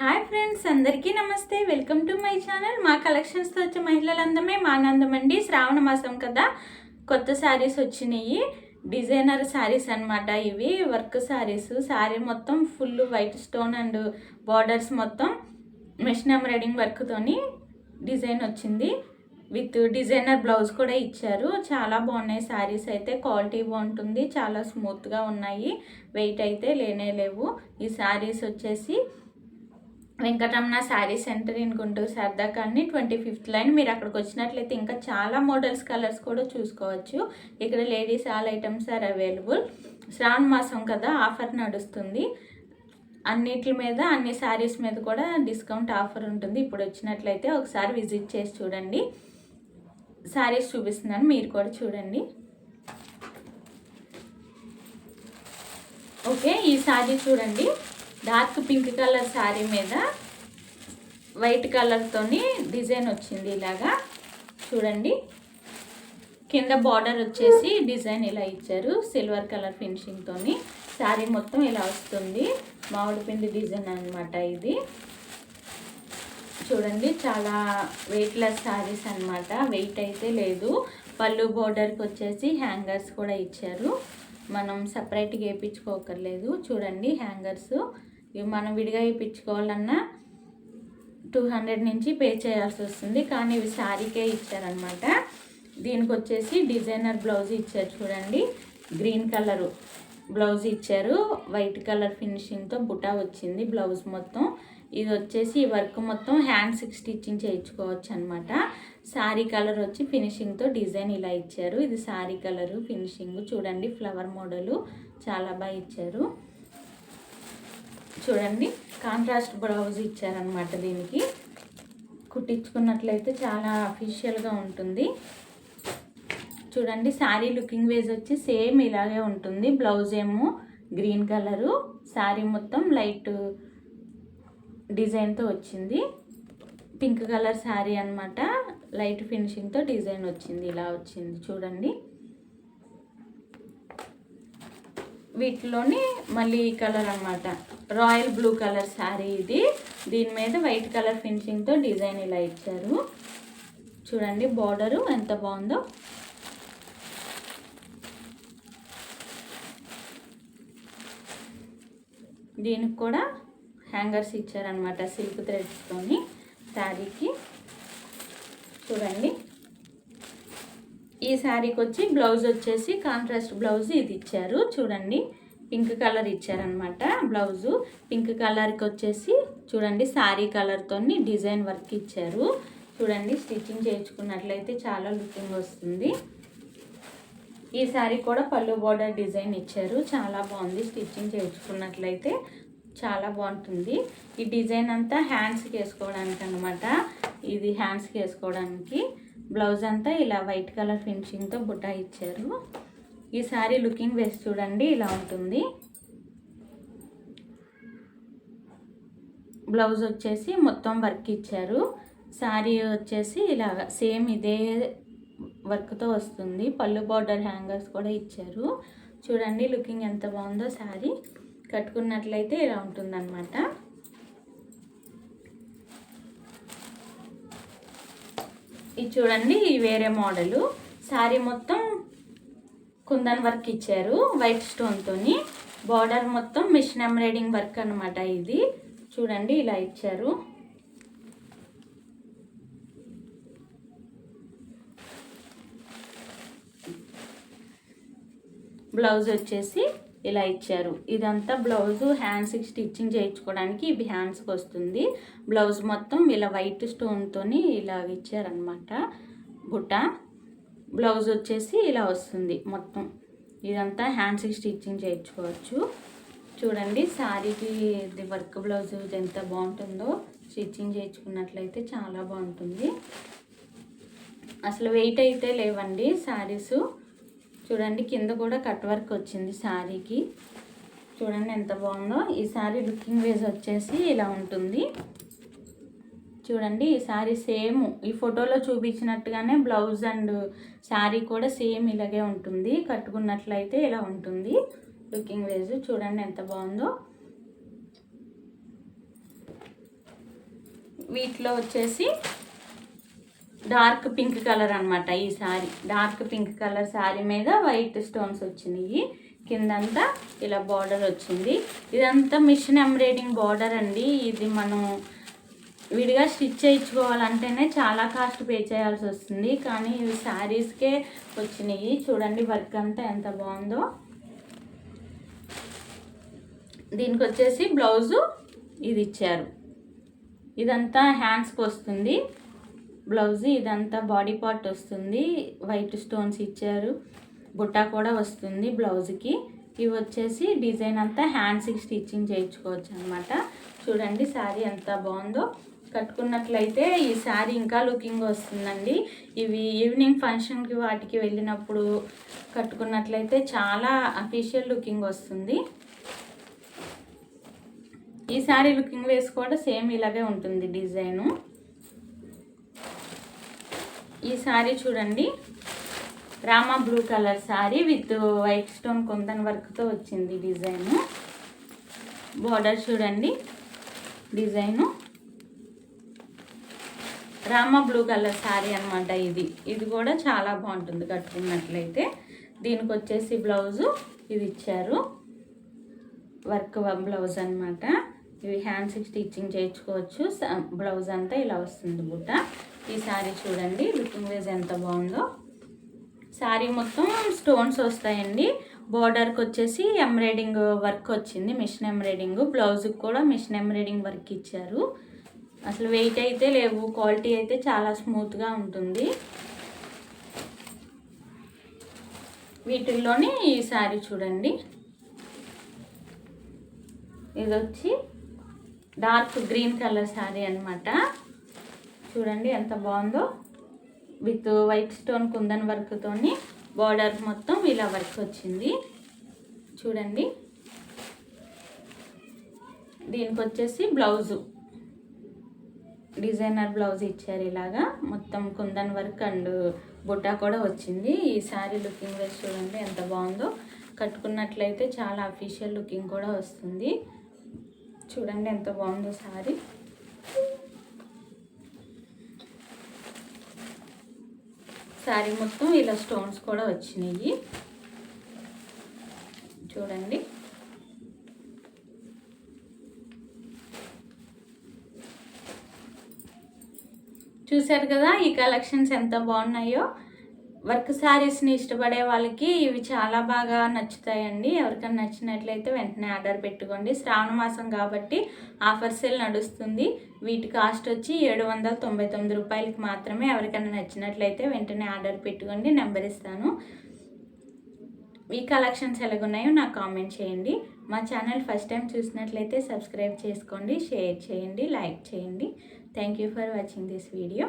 Hi friends అందరికీ నమస్తే. Welcome to my channel. మా కలెక్షన్స్తో వచ్చే మహిళలందమే మా ఆనందం అండి శ్రావణ మాసం కదా. కొత్త శారీస్ వచ్చినాయి. డిజైనర్ శారీస్ అన్నమాట ఇవి. వర్క్ శారీస్. శారీ మొత్తం full white stone and borders మొత్తం మెషిన్ ఎంబ్రాయిడింగ్ వర్క్తోని డిజైన్ వచ్చింది. విత్ డిజైనర్ బ్లౌజ్ కూడా ఇచ్చారు. చాలా బాగున్నాయి శారీస్ అయితే. క్వాలిటీ బాగుంటుంది. చాలా స్మూత్గా ఉన్నాయి. వెయిట్ అయితే లేనే లేవు. ఈ శారీస్ వచ్చేసి వెంకటరమణ శారీ సెంటర్ ఇన్ గుంటూరు సర్దా కానీ ట్వంటీ ఫిఫ్త్ లైన్. మీరు అక్కడికి వచ్చినట్లయితే ఇంకా చాలా మోడల్స్ కలర్స్ కూడా చూసుకోవచ్చు. ఇక్కడ ladies all items are available. శ్రావణ మాసం కదా ఆఫర్ నడుస్తుంది. అన్నిటి మీద అన్ని శారీస్ మీద కూడా డిస్కౌంట్ ఆఫర్ ఉంటుంది. ఇప్పుడు వచ్చినట్లయితే ఒకసారి విజిట్ చేసి చూడండి. శారీస్ చూపిస్తున్నాను మీరు కూడా చూడండి. ఓకే ఈ శారీ చూడండి. డార్క్ పింక్ కలర్ శారీ మీద వైట్ కలర్తోని డిజైన్ వచ్చింది ఇలాగా. చూడండి. కింద బార్డర్ వచ్చేసి డిజైన్ ఇలా ఇచ్చారు. సిల్వర్ కలర్ ఫినిషింగ్తోని శారీ మొత్తం ఇలా వస్తుంది. మామిడి పిండి డిజైన్ అనమాట ఇది. చూడండి చాలా వెయిట్లెస్ శారీస్ అన్నమాట. వెయిట్ అయితే లేదు. పళ్ళు బోర్డర్కి వచ్చేసి హ్యాంగర్స్ కూడా ఇచ్చారు. మనం సపరేట్గా వేయించుకోకర్లేదు. చూడండి హ్యాంగర్స్ ఇవి మనం విడిగా ఇప్పించుకోవాలన్నా టూ హండ్రెడ్ నుంచి పే చేయాల్సి వస్తుంది. కానీ ఇవి శారీకే ఇచ్చారనమాట దీనికి వచ్చేసి డిజైనర్ బ్లౌజ్ ఇచ్చారు చూడండి. గ్రీన్ కలరు బ్లౌజ్ ఇచ్చారు. వైట్ కలర్ ఫినిషింగ్తో బుటా వచ్చింది బ్లౌజ్ మొత్తం. ఇది వచ్చేసి ఈ వర్క్ మొత్తం హ్యాండ్స్కి స్టిచ్చింగ్ చేయించుకోవచ్చు అనమాట శారీ కలర్ వచ్చి ఫినిషింగ్తో డిజైన్ ఇలా ఇచ్చారు. ఇది శారీ కలరు ఫినిషింగ్. చూడండి ఫ్లవర్ మోడలు చాలా బాగా ఇచ్చారు. చూడండి కాంట్రాస్ట్ బ్లౌజ్ ఇచ్చారనమాట దీనికి. కుట్టించుకున్నట్లయితే చాలా అఫీషియల్గా ఉంటుంది. చూడండి శారీ లుకింగ్ వేజ్ వచ్చి సేమ్ ఇలాగే ఉంటుంది. బ్లౌజ్ ఏమో గ్రీన్ కలరు శారీ మొత్తం లైట్ డిజైన్తో వచ్చింది. పింక్ కలర్ శారీ అనమాట లైట్ ఫినిషింగ్తో డిజైన్ వచ్చింది ఇలా వచ్చింది. చూడండి. వీటిలోని మళ్ళీ ఈ కలర్ అనమాట రాయల్ బ్లూ కలర్ శారీ ఇది. దీని మీద వైట్ కలర్ ఫినిషింగ్తో డిజైన్ ఇలా ఇచ్చారు. చూడండి బార్డరు ఎంత బాగుందో. దీనికి కూడా హ్యాంగర్స్ ఇచ్చారనమాట సిల్క్ థ్రెడ్స్తోని శారీకి. చూడండి. ఈ శారీకి వచ్చి బ్లౌజ్ వచ్చేసి కాంట్రాస్ట్ బ్లౌజ్ ఇది ఇచ్చారు. చూడండి పింక్ కలర్ ఇచ్చారనమాట బ్లౌజు. పింక్ కలర్కి వచ్చేసి చూడండి శారీ కలర్తో డిజైన్ వర్క్ ఇచ్చారు. చూడండి స్టిచ్చింగ్ చేయించుకున్నట్లయితే చాలా లుకింగ్ వస్తుంది. ఈ శారీ కూడా పళ్ళు బోర్డర్ డిజైన్ ఇచ్చారు. చాలా బాగుంది స్టిచ్చింగ్ చేయించుకున్నట్లయితే. చాలా బాగుంటుంది. ఈ డిజైన్ అంతా హ్యాండ్స్కి వేసుకోవడానికి అనమాట ఇది హ్యాండ్స్కి వేసుకోవడానికి. బ్లౌజ్ అంతా ఇలా వైట్ కలర్ ఫినిషింగ్తో బుట్ట ఇచ్చారు. ఈ శారీ లుకింగ్ వేసి చూడండి ఇలా ఉంటుంది. బ్లౌజ్ వచ్చేసి మొత్తం వర్క్ ఇచ్చారు. శారీ వచ్చేసి ఇలా సేమ్ ఇదే వర్క్తో వస్తుంది. పళ్ళు బార్డర్ హ్యాంగర్స్ కూడా ఇచ్చారు. చూడండి లుకింగ్ ఎంత బాగుందో శారీ కట్టుకున్నట్లయితే ఇలా ఉంటుందన్నమాట. ఇది చూడండి వేరే మోడలు. శారీ మొత్తం కుందన్ వర్క్ ఇచ్చారు వైట్ స్టోన్తోని బార్డర్ మొత్తం మిషన్ ఎంబ్రాయిడింగ్ వర్క్ అనమాట ఇది. చూడండి ఇలా ఇచ్చారు. బ్లౌజ్ వచ్చేసి ఇలా ఇచ్చారు. ఇదంతా బ్లౌజ్ హ్యాండ్స్కి స్టిచ్చింగ్ చేయించుకోవడానికి ఇవి హ్యాండ్స్కి వస్తుంది. బ్లౌజ్ మొత్తం ఇలా వైట్ స్టోన్తో ఇలా ఇచ్చారనమాట బుట్ట బ్లౌజ్ వచ్చేసి ఇలా వస్తుంది మొత్తం. ఇదంతా హ్యాండ్స్కి స్టిచ్చింగ్ చేయించుకోవచ్చు. చూడండి శారీకి ఇది వర్క్ బ్లౌజ్ ఎంత బాగుంటుందో. స్టిచ్చింగ్ చేయించుకున్నట్లయితే చాలా బాగుంటుంది. అసలు వెయిట్ అయితే లేవండి శారీసు చూడండి కింద కూడా కట్ వర్క్ వచ్చింది శారీకి. చూడండి ఎంత బాగుందో. ఈ శారీ లుకింగ్ వేజ్ వచ్చేసి ఇలా ఉంటుంది. చూడండి ఈ శారీ సేమ్. ఈ ఫోటోలో చూపించినట్టుగానే బ్లౌజ్ అండ్ శారీ కూడా సేమ్ ఇలాగే ఉంటుంది. కట్టుకున్నట్లయితే ఇలా ఉంటుంది. లుకింగ్ వేజ్ చూడండి ఎంత బాగుందో. వీటిలో వచ్చేసి డార్క్ పింక్ కలర్ అనమాట ఈ sari dark pink colour sari మీద వైట్ స్టోన్స్ వచ్చినాయి. కిందంతా ఇలా బార్డర్ వచ్చింది. ఇదంతా మిషన్ ఎంబ్రాయిడింగ్ బార్డర్ అండి. ఇది మనం విడిగా స్టిచ్ చేయించుకోవాలంటేనే చాలా కాస్ట్ పే చేయాల్సి వస్తుంది. కానీ ఇవి శారీస్కే వచ్చినాయి. చూడండి వర్క్ అంతా ఎంత బాగుందో. దీనికి వచ్చేసి బ్లౌజు ఇది ఇచ్చారు. ఇదంతా హ్యాండ్స్కి వస్తుంది. బ్లౌజ్ ఇదంతా బాడీ పార్ట్ వస్తుంది. వైట్ స్టోన్స్ ఇచ్చారు. బుట్ట కూడా వస్తుంది బ్లౌజ్కి. ఇవి వచ్చేసి డిజైన్ అంతా హ్యాండ్స్కి స్టిచ్చింగ్ చేయించుకోవచ్చు అనమాట చూడండి శారీ ఎంత బాగుందో. కట్టుకున్నట్లయితే ఈ శారీ ఇంకా లుకింగ్ వస్తుందండి. ఇవి ఈవినింగ్ ఫంక్షన్కి వాటికి వెళ్ళినప్పుడు కట్టుకున్నట్లయితే చాలా అఫీషియల్ లుకింగ్ వస్తుంది. ఈ శారీ లుకింగ్ వేసి కూడా సేమ్ ఇలాగే ఉంటుంది డిజైను. ఈ శారీ చూడండి. Rama blue colour sari with white stone kundan వర్క్తో వచ్చింది డిజైను. బార్డర్ చూడండి. Design. Rama blue colour sari అనమాట ఇది. ఇది కూడా చాలా బాగుంటుంది కట్టుకున్నట్లయితే. దీనికి వచ్చేసి బ్లౌజు. ఇది ఇచ్చారు. వర్క్ బ్లౌజ్ అనమాట ఇవి హ్యాండ్స్కి స్టిచ్చింగ్ చేయించుకోవచ్చు. స- బ్లౌజ్ అంతా ఇలా వస్తుంది బుట్ట ఈ శారీ చూడండి లుకింగ్ వేజ్ ఎంత బాగుందో. శారీ మొత్తం స్టోన్స్ వస్తాయండి. బార్డర్కి వచ్చేసి ఎంబ్రాయిడింగ్ వర్క్ వచ్చింది మిషన్ ఎంబ్రాయిడింగ్. బ్లౌజ్కి కూడా మిషన్ ఎంబ్రాయిడింగ్ వర్క్ ఇచ్చారు. అసలు వెయిట్ అయితే లేవు క్వాలిటీ అయితే చాలా స్మూత్గా ఉంటుంది. వీటిల్లోని ఈ శారీ చూడండి. ఇది వచ్చి డార్క్ గ్రీన్ కలర్ శారీ అన్నమాట. చూడండి ఎంత బాగుందో. విత్ వైట్ స్టోన్ కుందన్ వర్క్తోని బార్డర్ మొత్తం ఇలా వర్క్ వచ్చింది. చూడండి. దీనికి వచ్చేసి బ్లౌజు. డిజైనర్ బ్లౌజ్ ఇచ్చారు ఇలాగా. మొత్తం కుందన్ వర్క్ అండ్ బుట్ట కూడా వచ్చింది. ఈ శారీ లుకింగ్ వేసి చూడండి ఎంత బాగుందో. కట్టుకున్నట్లయితే చాలా అఫీషియల్ లుకింగ్ కూడా వస్తుంది. చూడండి ఎంత బాగుందో శారీ. శారీ మొత్తం ఇలా స్టోన్స్ కూడా వచ్చినాయి. చూడండి. చూశారు కదా ఈ కలెక్షన్స్ ఎంత బాగున్నాయో? వర్క్ శారీస్ని ఇష్టపడే వాళ్ళకి ఇవి చాలా బాగా నచ్చుతాయండి. ఎవరికైనా నచ్చినట్లయితే వెంటనే ఆర్డర్ పెట్టుకోండి. శ్రావణ మాసం కాబట్టి ఆఫర్ సేల్ నడుస్తుంది. వీటి కాస్ట్ వచ్చి ఏడు వందల తొంభై తొమ్మిది రూపాయలకి మాత్రమే ఎవరికైనా నచ్చినట్లయితే వెంటనే ఆర్డర్ పెట్టుకోండి. నెంబర్ ఇస్తాను. ఈ కలెక్షన్స్ ఎలాగున్నాయో నాకు కామెంట్ చేయండి. మా ఛానల్ ఫస్ట్ టైం చూసినట్లయితే సబ్స్క్రైబ్ చేసుకోండి షేర్ చేయండి లైక్ చేయండి. Thank you for watching this video.